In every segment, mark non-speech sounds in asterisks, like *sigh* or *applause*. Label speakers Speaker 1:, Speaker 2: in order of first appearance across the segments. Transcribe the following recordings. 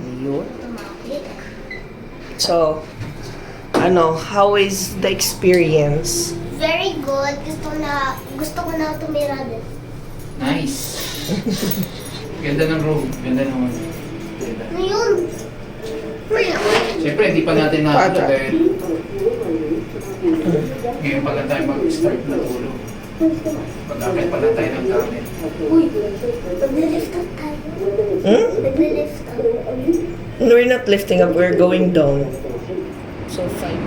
Speaker 1: Yun. So, ano, how is the experience?
Speaker 2: Very good. Gusto na, gusto ko na tumira din.
Speaker 3: Nice. *laughs* Ganda ng room. Ganda ng ano. Ganda.
Speaker 2: Yun?
Speaker 3: Siyempre, hindi pa natin na
Speaker 1: Pata.
Speaker 3: dahil ngayon pa lang tayo mag-start na tulog. Pag-akit pa lang tayo ng gamit.
Speaker 2: Uy, nagle-lift up tayo.
Speaker 1: Hmm? We're not lifting up, we're going down. So, fine.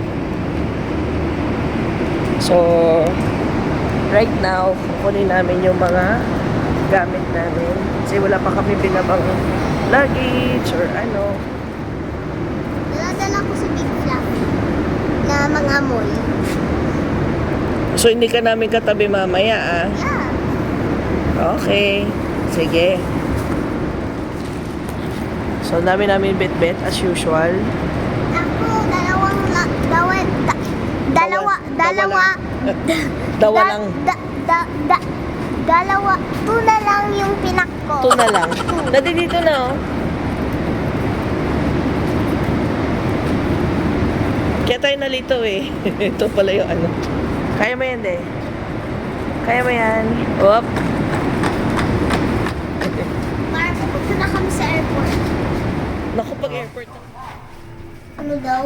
Speaker 1: So, right now, kukunin namin yung mga gamit namin. Kasi wala pa kami binabang luggage or ano.
Speaker 2: Daladala ko si Big Fluffy na mga amoy.
Speaker 1: So, hindi ka namin katabi mamaya, ah.
Speaker 2: Yeah.
Speaker 1: Okay. Sige. So, ang dami namin bit-bit as usual.
Speaker 2: Ako, dalawang, la, dawa, da, dalawa, dalawa, *laughs*
Speaker 1: Dawa
Speaker 2: da-
Speaker 1: lang.
Speaker 2: Da, da, da, dalawa, tuna lang yung pinak ko.
Speaker 1: Ito na lang. Dati dito na, oh. Kaya tayo nalito eh. *laughs* Ito pala yung ano. Kaya mo yan, de. Kaya mo yan. Whoop.
Speaker 2: Para pupunta na kami sa airport.
Speaker 1: Naku, pag airport na.
Speaker 2: Ano daw?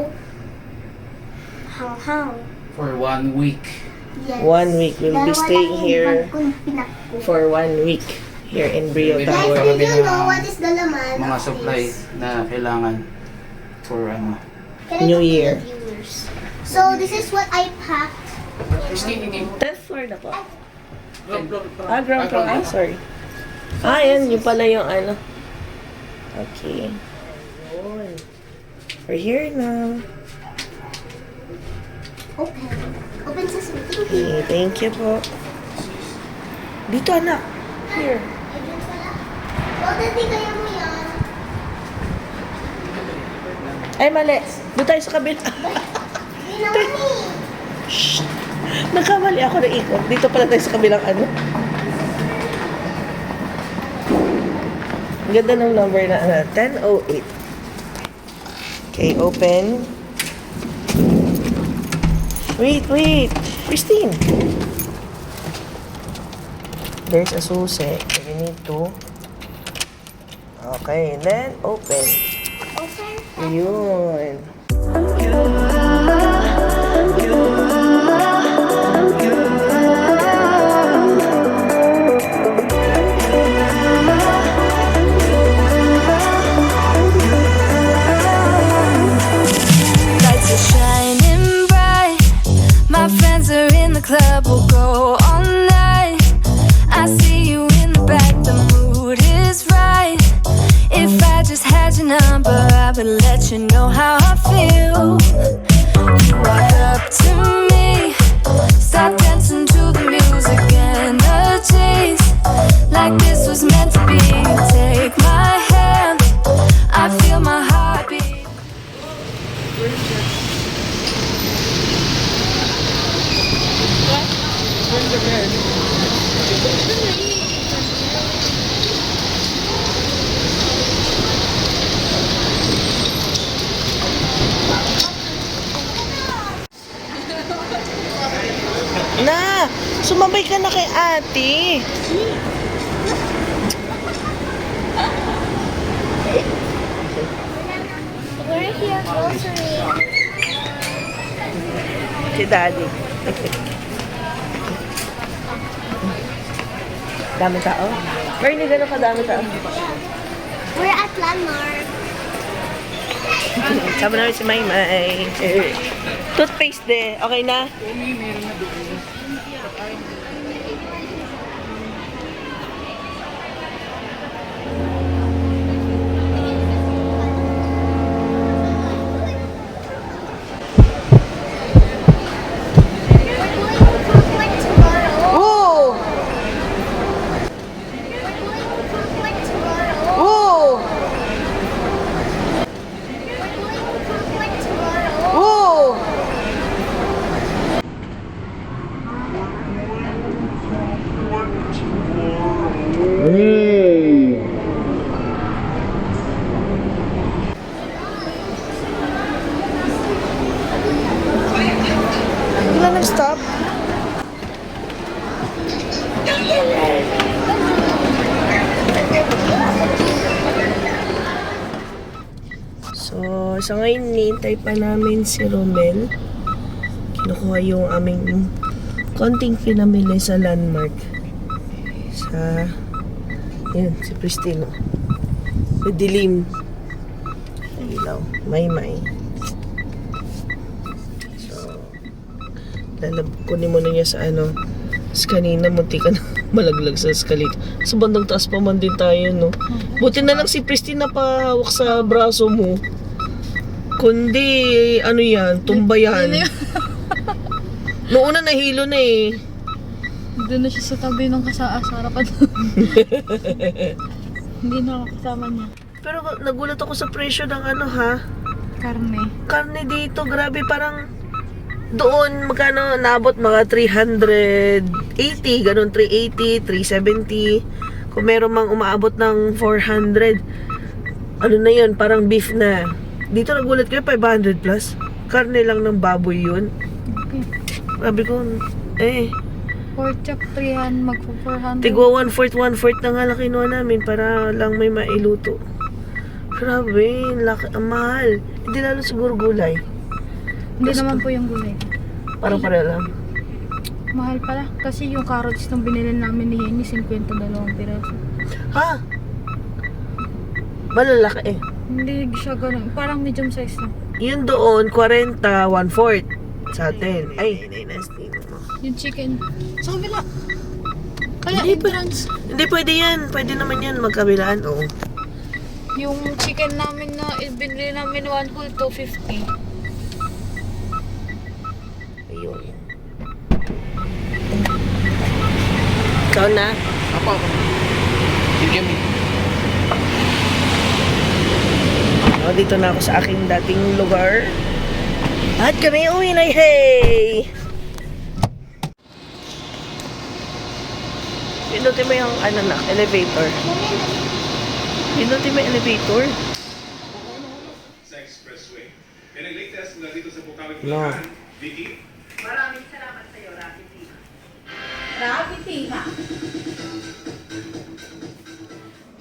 Speaker 2: Hang-hang.
Speaker 3: For one week.
Speaker 2: Yes.
Speaker 1: One week, we'll be staying here. For one week. Here in Brio
Speaker 3: Guys,
Speaker 2: Guys,
Speaker 1: Tower.
Speaker 2: Did you know what is the laman
Speaker 3: Mga
Speaker 2: of
Speaker 3: supply
Speaker 2: this?
Speaker 3: na kailangan for ano.
Speaker 2: Can I
Speaker 1: New
Speaker 2: talk to
Speaker 1: Year.
Speaker 2: the viewers? So, this is what I packed.
Speaker 3: Christine, hindi.
Speaker 1: 10th floor na po.
Speaker 3: Ground floor.
Speaker 1: Ah, ground floor. Ah, sorry. Ah, yan. Yung pala yung ano. Okay. We're here now.
Speaker 2: Open. Open sa Thank you.
Speaker 1: Okay, thank you po. Dito, anak. Here.
Speaker 2: Oh, dati kaya mo yan.
Speaker 1: Ay, mali. Doon tayo sa kabila.
Speaker 2: Hindi naman eh.
Speaker 1: Shh. Nagkamali ako na ikot. Dito pala tayo sa kabilang ano. Ganda ng number na ano, 1008. Okay, open. Wait, wait. Christine. There's a susi. You need to... Okay, then open.
Speaker 2: Open.
Speaker 1: Yun.
Speaker 4: Lights
Speaker 1: Sumabay ka na kay ate.
Speaker 2: We're here grocery.
Speaker 1: Si daddy. Dami tao? Pero hindi ganun kadami tao.
Speaker 2: We're at Landmark.
Speaker 1: Sama namin si Maymay. Toothpaste de. Okay na? Sa ngayon, nintay pa namin si Romel. Kinukuha yung aming konting pinamili sa landmark. Sa, yan, si Pristino. Sa dilim. Ilaw. May may. So, lalab, kunin mo na niya sa ano. Tapos kanina, munti ka na *laughs* malaglag sa escalator. Sa bandang taas pa man din tayo, no? Buti na lang si Pristine na pahawak sa braso mo. Kundi, ano yan, tumba yan. Noong una nahilo na eh.
Speaker 5: Doon na siya sa tabi ng kasa sa harapan. *laughs* Hindi na ako kasama niya.
Speaker 1: Pero nagulat ako sa presyo ng ano ha.
Speaker 5: Karne.
Speaker 1: Karne dito, grabe parang doon magkano nabot mga 380, ganun 380, 370. Kung meron mang umaabot ng 400, ano na yun, parang beef na. Dito nagulat kayo, 500 plus. Karne lang ng baboy yun. Sabi ko, eh,
Speaker 5: Pork chop 300, magpo 400.
Speaker 1: tigwa one fourth, one fourth na nga lang kinuha namin para lang may mailuto. Grabe, laki, ang mahal. Hindi lalo siguro gulay.
Speaker 5: Hindi naman po yung gulay.
Speaker 1: Parang para lang.
Speaker 5: Mahal pala. Kasi yung carrots nung binili namin ni Henny, 50 dalawang piraso.
Speaker 1: Ha? Malalaki eh.
Speaker 5: Hindi siya ganun. Parang medium size lang.
Speaker 1: Yun doon, 40, one fourth sa atin. Ay, nasty mo.
Speaker 5: Yung chicken. Sa kabila. Kaya
Speaker 1: Hindi pa-
Speaker 5: entrance.
Speaker 1: Hindi pwede yan. Pwede naman yan magkabilaan. Oo.
Speaker 5: Yung chicken namin na binili namin one whole 250.
Speaker 1: Ayun. Ikaw na.
Speaker 3: Apa, apa. Bigyan mo.
Speaker 1: Dito na ako sa aking dating lugar. At kami uwi na, hey! Pinutin mo yung ano na, elevator. Pinutin mo yung elevator.
Speaker 6: sa expressway. Yan ang latest mula dito sa Bukawi. Bulacan. Vicky?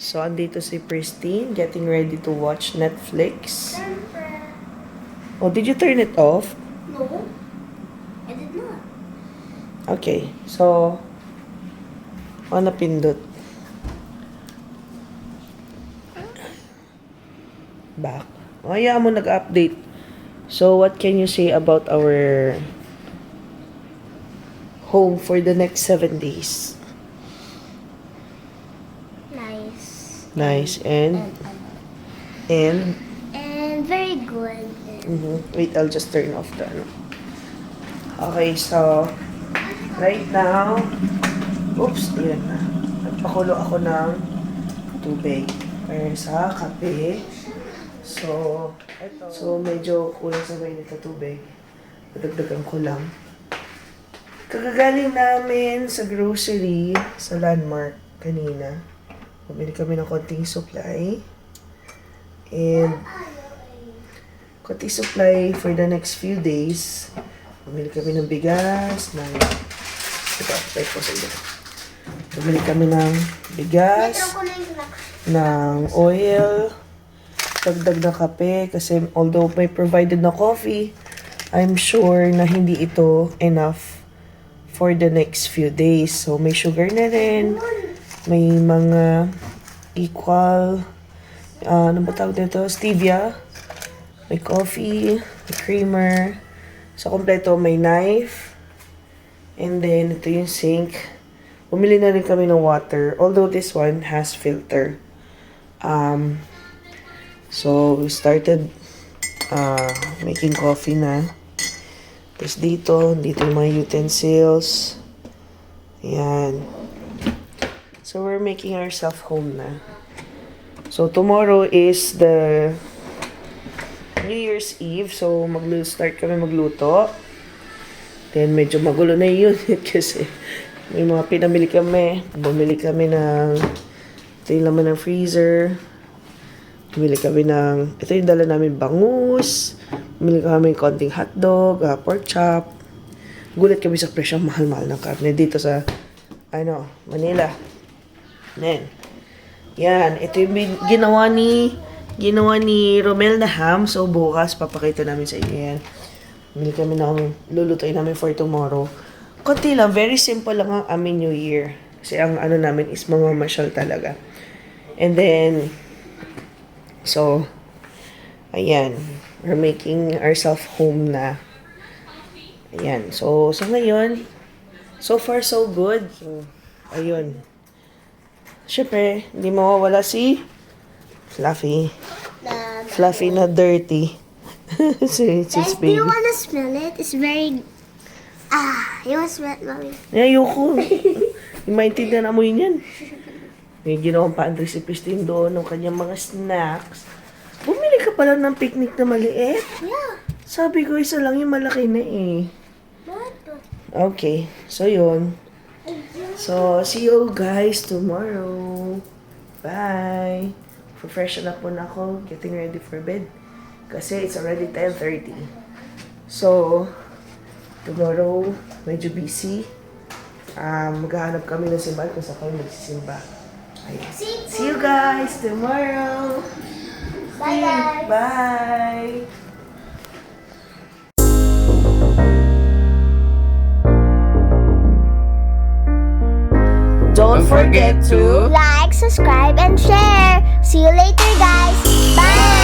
Speaker 1: So, andito si Pristine, getting ready to watch Netflix. Oh, did you turn it off?
Speaker 2: No, I did not.
Speaker 1: Okay, so, ano pindot? Back. O, hayaan mo nag-update. So, what can you say about our home for the next seven days?
Speaker 2: Nice.
Speaker 1: And,
Speaker 2: And,
Speaker 1: and,
Speaker 2: very good.
Speaker 1: mhm. wait, I'll just turn off the, ano. Okay, so, right now, oops, yun na. Nagpakulo ako ng tubig para sa kape. So, eto. So, medyo kulang sa mainit na tubig. Nadagdagan ko lang. Kagagaling namin sa grocery sa Landmark kanina. Bumili kami ng konting supply. And konting supply for the next few days. Bumili kami ng bigas, ng... Ito, try ko sa. Bumili kami ng bigas, ng oil, dagdag na kape, kasi although may provided na coffee, I'm sure na hindi ito enough for the next few days. So, may sugar na rin, may mga equal, ah, ano ba tawag nito? Stevia, may coffee, may creamer, sa kompleto may knife, and then ito yung sink. Bumili na rin kami ng water, although this one has filter. Um, so, we started uh, making coffee na. Tapos dito, dito yung mga utensils. Ayan. So, we're making ourselves home na. So, tomorrow is the New Year's Eve. So, mag-start kami magluto. Then, medyo magulo na yun *laughs* kasi may mga pinamili kami. Bumili kami ng ito yung laman ng freezer. Bumili kami ng, ito yung dala namin bangus. Bumili kami ng konting hotdog, uh, pork chop. Gulat kami sa presyo mahal-mahal ng karne dito sa, ano, Manila. Then, yan. Ito yung ginawa ni ginawa ni Romel na ham. So, bukas, papakita namin sa inyo yan. Bili kami ng lulutuin namin for tomorrow. Konti lang, very simple lang ang aming New Year. Kasi ang ano namin is mamamasyal talaga. And then, so, ayan, we're making ourselves home na. Ayan, so, so ngayon, so far so good. So, ayun. Siyempre, hindi mawawala si Fluffy. Fluffy na dirty. *laughs* si, si
Speaker 2: guys, do you wanna smell it? It's very... Ah, you wanna smell it, mommy?
Speaker 1: Ay, ayoko. *laughs* Maintindihan amoy niyan. May ginawang pantry si Christine doon ng kanyang mga snacks. Bumili ka pala ng picnic na maliit.
Speaker 2: Yeah.
Speaker 1: Sabi ko, isa lang yung malaki na eh. Okay, so yun. So, see you guys tomorrow. Bye. For-freshen up muna ako, getting ready for bed. Kasi it's already 10.30. So, tomorrow, medyo busy. Um, maghahanap kami ng simbahan kung saan kami magsisimba. Ayan.
Speaker 2: See,
Speaker 1: See you guys tomorrow.
Speaker 2: bye guys.
Speaker 1: Bye. Forget to
Speaker 2: Like, subscribe, and share. See you later, guys. Bye.